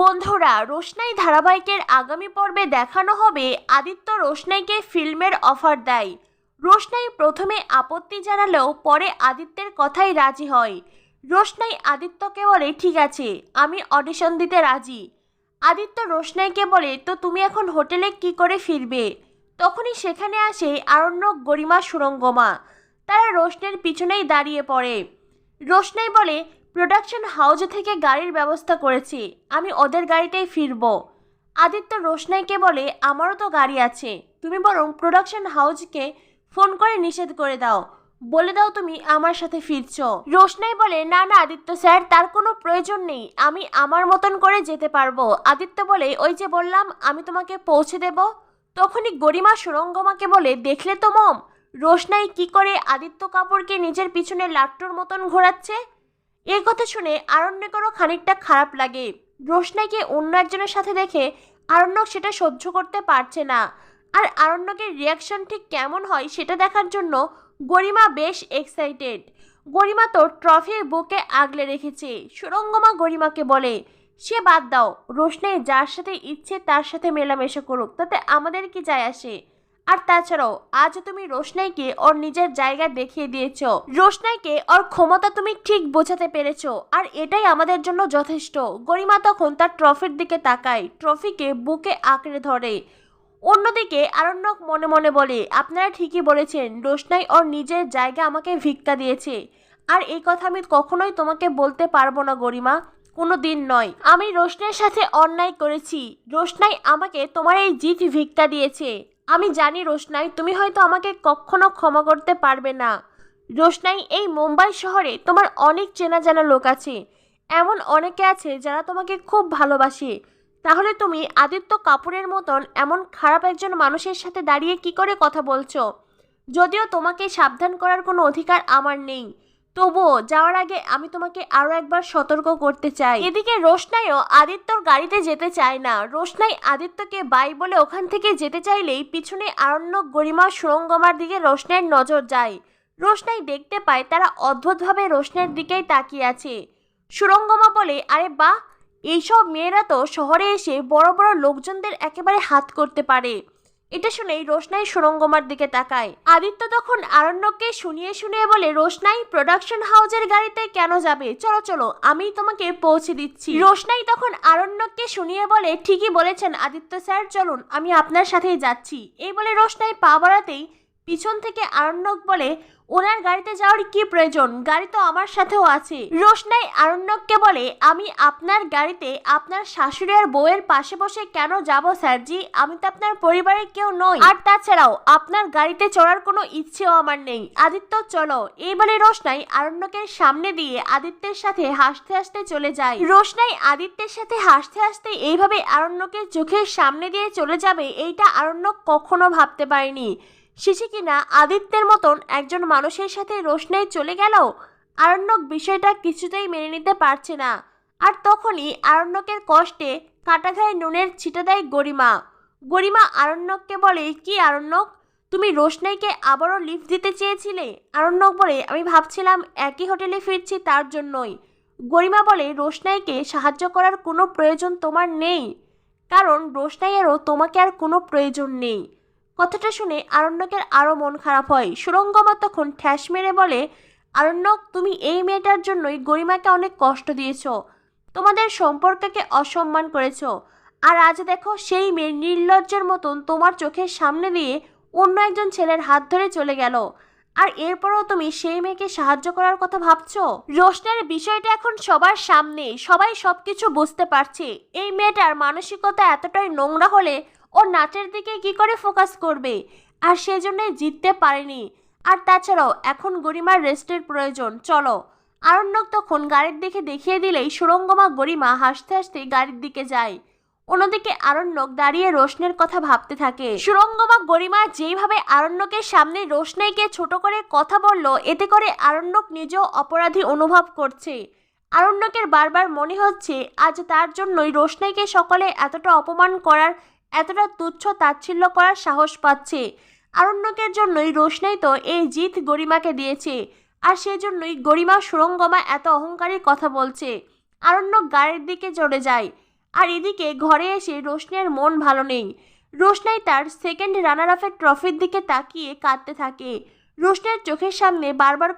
বন্ধুরা, রোশনাই ধারাবাহিকের আগামী পর্বে দেখানো হবে আদিত্য রোশনাইকে ফিল্মের অফার দেয়। রোশনাই প্রথমে আপত্তি জানালেও পরে আদিত্যের কথাই রাজি হয়। রোশনাই আদিত্যকে বলে, ঠিক আছে, আমি অডিশন দিতে রাজি। আদিত্য রোশনাইকে বলে, তো তুমি এখন হোটেলে কি করে ফিরবে? তখনই সেখানে আসে আরণ্যক গরিমা সুরঙ্গমা। তারা রোশনের পিছনেই দাঁড়িয়ে পড়ে। রোশনাই বলে প্রোডাকশন হাউস থেকে গাড়ির ব্যবস্থা করেছি। আমি ওদের গাড়িতেই ফিরব। আদিত্য রোশনাইকে বলে, আমারও তো গাড়ি আছে। তুমি বরং প্রোডাকশন হাউসকে ফোন করে নিষেধ করে দাও। বলে দাও তুমি আমার সাথে ফিরছ। রোশনাই বলে, না না, আদিত্য স্যার, তার কোনো প্রয়োজন নেই। আমি আমার মতন করে যেতে পারব। আদিত্য বলে, ওই যে বললাম, আমি তোমাকে পৌঁছে দেব? তখনই গরিমা সুরঙ্গমাকে বলে, দেখলে তো মম, রোশনাই কি করে আদিত্য কাপুরকে নিজের পিছনে লাট্টুর মতন ঘোরাচ্ছে? এই কথা শুনে আরণ্যকেরও খানিকটা খারাপ লাগে। রোশনাইকে অন্য একজনের সাথে দেখে আরণ্যক সেটা সহ্য করতে পারছে না। আর আরণ্যকের রিয়াকশন ঠিক কেমন হয় সেটা দেখার জন্য গরিমা বেশ এক্সাইটেড গরিমা তো ট্রফি বুকে আগলে রেখেছে। সুরঙ্গমা গরিমাকে বলে, সে বাদ দাও, রোশনাই যার সাথে ইচ্ছে তার সাথে মেলামেশা করুক, তাতে আমাদের কি যায় আসে? আর তাছাড়াও আজ তুমি রোশনাইকে ওর নিজের জায়গা দেখিয়ে দিয়েছ। রোশনাইকে ওর ক্ষমতা তুমি ঠিক বোঝাতে পেরেছ, আর এটাই আমাদের জন্য যথেষ্ট। গরিমা তখন তার ট্রফির দিকে তাকায়, ট্রফিকে বুকে আঁকড়ে ধরে। অন্যদিকে আরণ্যক মনে মনে বলে, আপনারা ঠিকই বলেছেন, রোশনাই ওর নিজের জায়গা আমাকে ভিক্ষা দিয়েছে। আর এই কথা আমি কখনোই তোমাকে বলতে পারব না, গরিমা। কোনো দিন নয়। আমি রোশনের সাথে অন্যায় করেছি। রোশনাই আমাকে তোমার এই জিত ভিক্ষা দিয়েছে। আমি জানি রোশনাই, তুমি হয়তো আমাকে কখনো ক্ষমা করতে পারবে না। রোশনাই, এই মুম্বাই শহরে তোমার অনেক চেনা জানা লোক আছে। এমন অনেকে আছে যারা তোমাকে খুব ভালোবাসে। তাহলে তুমি আদিত্য কাপুরের মতন এমন খারাপ একজন মানুষের সাথে দাঁড়িয়ে কি করে কথা বলছো? যদিও তোমাকে সাবধান করার কোনো অধিকার আমার নেই। তবুও যাওয়ার আগে আমি তোমাকে আরও একবার সতর্ক করতে চাই। এদিকে রোশনাইও আদিত্যর গাড়িতে যেতে চায় না। রোশনাই আদিত্যকে বাই বলে ওখান থেকে যেতে চাইলেই পিছনে আরণ্যক গরিমা সুরঙ্গমার দিকে রোশনের নজর যায়। রোশনাই দেখতে পায় তারা অদ্ভুতভাবে রোশনের দিকেই তাকিয়ে আছে। সুরঙ্গমা বলে, আরে বাহ! এইসব মেয়েরা তো শহরে এসে বড় বড় লোকজনদের একেবারে হাত করতে পারে। এটা শুনেই রোশনাই সুরঙ্গমার দিকে তাকায়। আদিত্য তখন আরণ্যককে শুনিয়ে শুনিয়ে বলে, রোশনাই প্রোডাকশন হাউজের গাড়িতে কেন যাবে? চলো চলো আমি তোমাকে পৌঁছে দিচ্ছি। রোশনাই তখন আরণ্যককে শুনিয়ে বলে, ঠিকই বলেছেন আদিত্য স্যার, চলুন, আমি আপনার সাথেই যাচ্ছি। এই বলে রোশনাই পা বাড়াতেই পিছন থেকে আরণ্যক বলে ওনার গাড়িতে যাওয়ার কি প্রয়োজন? গাড়ি তো আমার সাথেও আছে। রোশনাই আরণ্যককে বলে, আমি আপনার গাড়িতে আপনার শাশুড়ি আর বউয়ের পাশে বসে কেন যাব, স্যারজি? আমি তো আপনার পরিবারের কেউ নই। আর তাছাড়াও, আপনার গাড়িতে চড়ার কোনো ইচ্ছেও আমার নেই। আদিত্য, চলো। এই বলে রোশনাই আরণ্যকের সামনে দিয়ে আদিত্যের সাথে হাসতে হাসতে চলে যায়। রোশনাই আদিত্যের সাথে হাসতে হাসতে এইভাবে আরণ্যকের চোখের সামনে দিয়ে চলে যাবে, এইটা আরণ্যক কখনো ভাবতে পারেনি। শেষে কিনা আদিত্যের মতন একজন মানুষের সাথে রোশনাই চলে গেল আরণ্যক বিষয়টা কিছুতেই মেনে নিতে পারছে না। আর তখনই আরণ্যকের কষ্টে কাটাঘায়ে নুনের ছিটা দেয় গরিমা। গরিমা আরণ্যককে বলে, কি আরণ্যক? তুমি রোশনাইকে আবারও লিফট দিতে চেয়েছিলে? আরণ্যক বলে, আমি ভাবছিলাম একই হোটেলে ফিরছি তার জন্যই। গরিমা বলে, রোশনাইকে সাহায্য করার কোনো প্রয়োজন তোমার নেই। কারণ রোশনাইয়েরও তোমাকে আর কোনো প্রয়োজন নেই। কথাটা শুনে আরণ্যকের আরও মন খারাপ হয়। সুরঙ্গমা তখন ঠ্যাস মেরে বলে, আরণ্যক, তুমি এই মেয়েটার জন্যই গরিমাকে অনেক কষ্ট দিয়েছ। তোমাদের সম্পর্ককে অসম্মান করেছ। আর আজ দেখো সেই মেয়ে নির্লজ্জের মতন তোমার চোখের সামনে দিয়ে অন্য একজন ছেলের হাত ধরে চলে গেল। আর এরপরও তুমি সেই মেয়েকে সাহায্য করার কথা ভাবছ? রোশনের বিষয়টা এখন সবার সামনে। সবাই সবকিছু বুঝতে পারছে। এই মেয়েটার মানসিকতা এতটাই নোংরা হলে ও নাচের দিকে কি করে ফোকাস করবে? আর সেজন্যই জিততে পারেনি। আর তাছাড়াও, এখন গরিমার রেস্টের প্রয়োজন। চলো। আরণ্যক তখন গাড়ির দিকে দেখিয়ে দিলেই সুরঙ্গমা গরিমা হাসতে হাসতে গাড়ির দিকে যায়। অন্যদিকে আরণ্যক দাঁড়িয়ে রোশনের কথা ভাবতে থাকে। সুরঙ্গমা গরিমা যেইভাবে আরণ্যকের সামনে রোশনাইকে ছোট করে কথা বলল, এতে করে আরণ্যক নিজেও অপরাধী অনুভব করছে। আরণ্যকের বারবার মনে হচ্ছে, আজ তার জন্যই রোশনাইকে সকলে এতটা অপমান করার এতটা তুচ্ছ তাচ্ছিল্য করার সাহস পাচ্ছে। আরণ্যকের জন্যই রোশনাই তো এই জিত গরিমাকে দিয়েছে। আর সেজন্যই গরিমা সুরঙ্গমা এত অহংকারী কথা বলছে। আরণ্যক গাড়ির দিকে চড়ে যায়। আর এদিকে ঘরে এসে রোশনের মন ভালো নেই। রোশনাই তার সেকেন্ড রানার আপের ট্রফির দিকে তাকিয়ে কাঁদতে থাকে। রোশনের চোখের সামনে বারবার